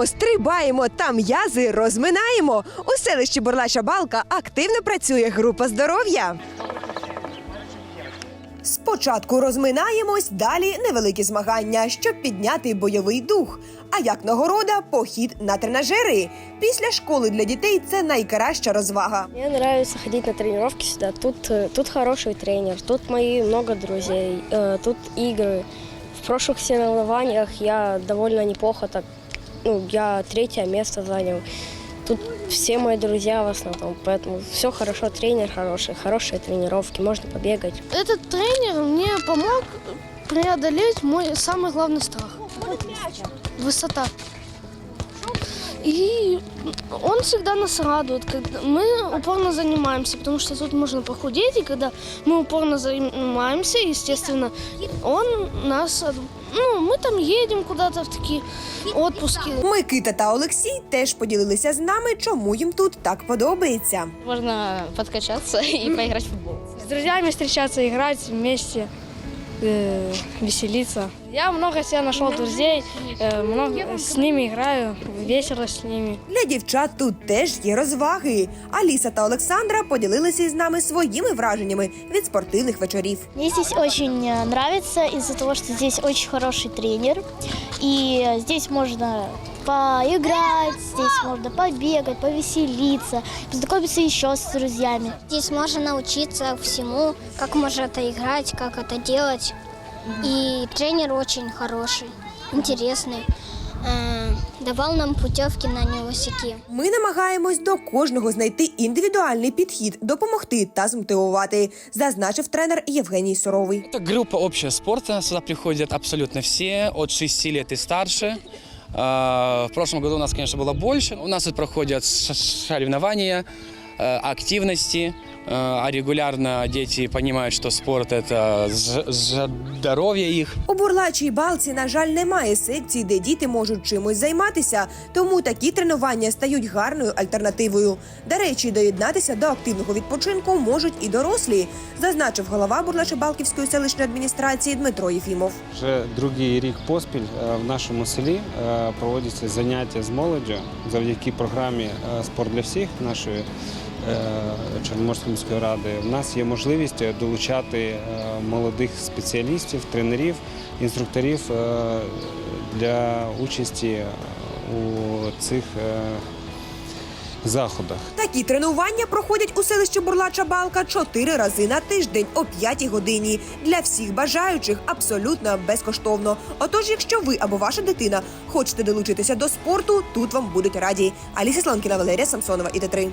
бігаємо, стрибаємо та м'язи розминаємо. У селищі Бурлача Балка активно працює група здоров'я. Спочатку розминаємось, далі невеликі змагання, щоб підняти бойовий дух. А як нагорода похід на тренажери. Після школи для дітей це найкраща розвага. Мне нравится ходить на тренировки сюда. Тут, э, тут хороший тренер, тут мои много друзей, э, тут игры. В прошлых соревнованиях я довольно неплохо так, ну, я третье место занял. Тут все мои друзья в основном, поэтому все хорошо, тренер хороший, хорошие тренировки, можно побегать. Этот тренер мне помог преодолеть мой самый главный страх. Высота. И он всегда нас радует, когда мы упорно занимаемся, потому что тут можно похудеть, и когда мы упорно занимаемся, естественно, он нас, от- ну, мы там едем куда-то в такие отпуски. Микита та Олексій теж поділилися з нами, чому їм тут так подобається. Можно подкачаться и поиграть в футбол. С друзьями встречаться, играть вместе, э, веселиться. Я много себе нашел друзей, э, много с ними играю, весело с ними. Для дівчат тут теж є розваги. Аліса та Олександра поділилися із нами своїми враженнями від спортивних вечорів. Мне здесь очень э, нравится из-за того, что здесь очень хороший тренер. И э, здесь можно поиграть, здесь можно побегать, повеселиться, познакомиться еще с друзьями. Здесь можно научиться всему, как можно это играть, как это делать. И тренер очень хороший, интересный. Э, Давал нам путевки на невысоки. Ми намагаємось до кожного знайти індивідуальний підхід, допомогти та змотивувати, зазначив тренер Євгеній Суровий. Это группа общего спорта. Сюда приходят абсолютно все, от 6 лет и старше. А, В прошлом году у нас, конечно, было больше. У нас тут проходят ш- соревнования, э, активности, э, а регулярно дети понимают, что спорт – это з- здоровье их. У бурлачій балці, на жаль, немає секцій, де діти можуть чимось займатися, тому такі тренування стають гарною альтернативою. До речі, доєднатися до активного відпочинку можуть і дорослі, зазначив голова Бурлачо-Балківської селищної адміністрації Дмитро Єфімов. Вже другий рік поспіль е, в нашому селі е, проводяться заняття з молоддю завдяки програмі е, Спорт для всіх нашої Чорноморської міської ради. У нас є можливість долучати е, молодих спеціалістів, тренерів, інструкторів е, для участі у цих е, заходах. Такі тренування проходять у селищі Бурлача Балка чотири рази на тиждень о 5 годині. Для всіх бажаючих абсолютно безкоштовно. Отож, якщо ви або ваша дитина хочете долучитися до спорту, тут вам будуть раді. Аліса Слонкіна, Валерія Самсонова і Т3.